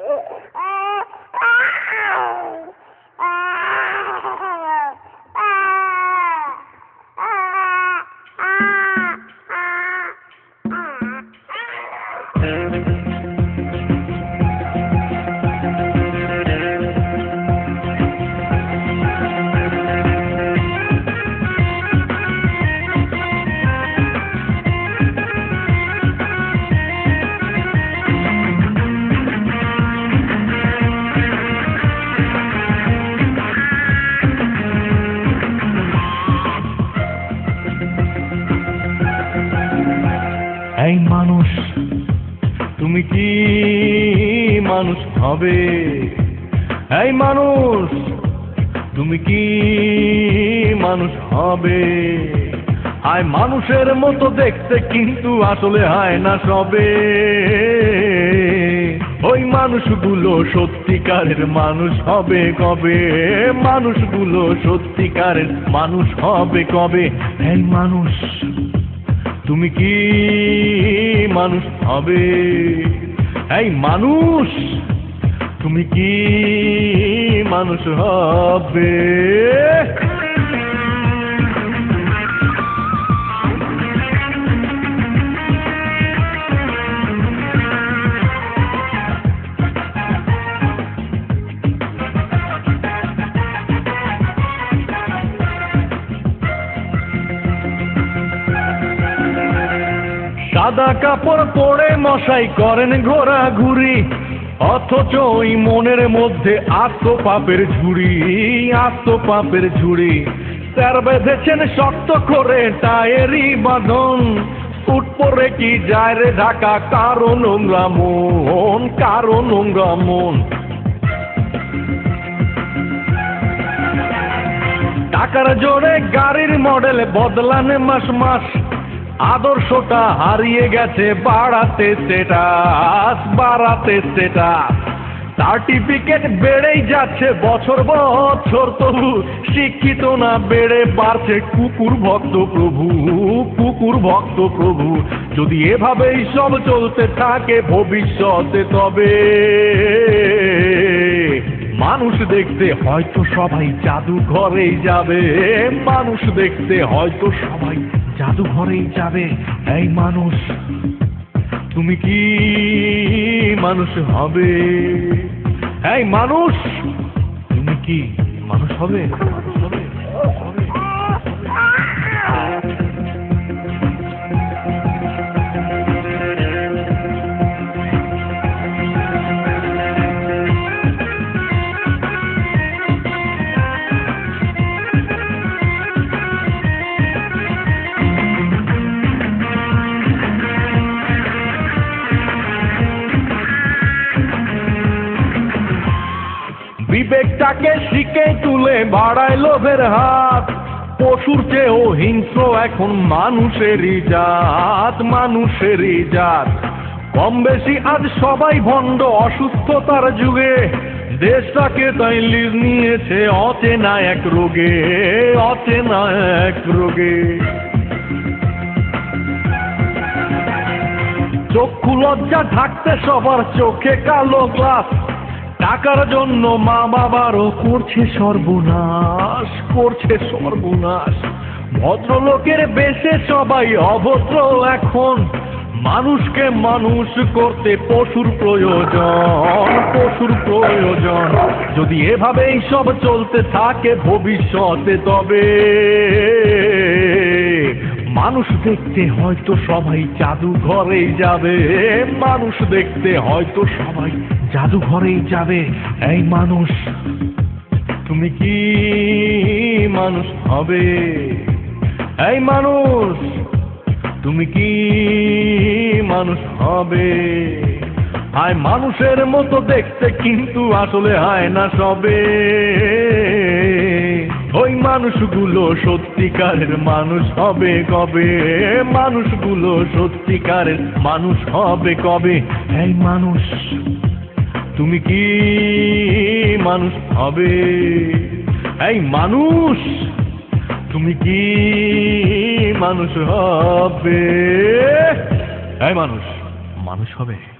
Oh. কি মানুষ হবে? এই মানুষ, তুমি কি মানুষ হবে? আয় মানুষের মতো দেখতে কিন্তু আসলে হয় না সবে। ওই মানুষগুলো সত্যিকারের মানুষ হবে কবে? মানুষগুলো সত্যিকারের মানুষ হবে কবে? এই মানুষ তুমি কি মানুষ হবে? এই মানুষ তুমি কি মানুষ হবে? সাদা কাপড় পরে মশাই করেন ঘোরাঘুরি, অথচ ওই মনের মধ্যে আত্ম পাপের ঝুড়ি আত্ম পাপের ঝুড়ি। স্যার বেঁধেছেন শক্ত করে টায়েরই বাঁধন উঠ পরে কি যায় রে ঢাকা? কারও নোংরা মন, কারও নোংরা মন। টাকার জোরে গাড়ির মডেল বদলানে মাস মাস। আদর্শটা হারিয়ে গেছে, বাড়াতে স্টেটাস বাড়াতে স্টেটাস সার্টিফিকেট বেড়েই যাচ্ছে, বছর বছর তবু শিক্ষিত না, বেড়ে বাড়ছে কুকুর ভক্ত প্রভু, কুকুর ভক্ত প্রভু। যদি এভাবেই সব চলতে থাকে ভবিষ্যতে তবে মানুষ দেখতে হয়তো সবাই জাদুঘরেই যাবে। মানুষ দেখতে হয়তো সবাই জাদুঘরেই যাবে। এই মানুষ, তুমি কি মানুষ হবে? এই মানুষ, তুমি কি মানুষ হবে? মানুষ হবে বিবেকটাকে শিখে তুলে বাড়ায় লোভের হাত। পশুর চেয়েও হিংস্র এখন মানুষেরই জাত মানুষেরই জাত। কম বেশি আজ সবাই ভণ্ড অসুস্থতার যুগে। দেশটাকে তাই লিজ নিয়েছে অচেনা এক রোগে, অচেনা এক রোগে। চক্ষু লজ্জা ঢাকতে সবার চোখে কালো গ্লাস। টাকার জন্য মা বাবারও করছে সর্বনাশ করছে সর্বনাশ। ভদ্রলোকের বেশে সবাই অভদ্র এখন। মানুষকে মানুষ করতে পশুর প্রয়োজন পশুর প্রয়োজন। যদি এভাবেই সব চলতে থাকে ভবিষ্যতে তবে মানুষ দেখতে হয়তো সবাই জাদুঘরেই যাবে। মানুষ দেখতে হয়তো সবাই জাদুঘরেই যাবে। এই মানুষ, তুমি কি মানুষ হবে? এই মানুষ, তুমি কি মানুষ হবে? আয় মানুষের মতো দেখতে কিন্তু আসলে হয় না সবে। মানুষগুলো সত্যিকারের মানুষ হবে কবে? মানুষগুলো সত্যিকারের মানুষ হবে কবে? এই মানুষ, তুমি কি মানুষ হবে? এই মানুষ, তুমি কি মানুষ হবে? এই মানুষ মানুষ হবে।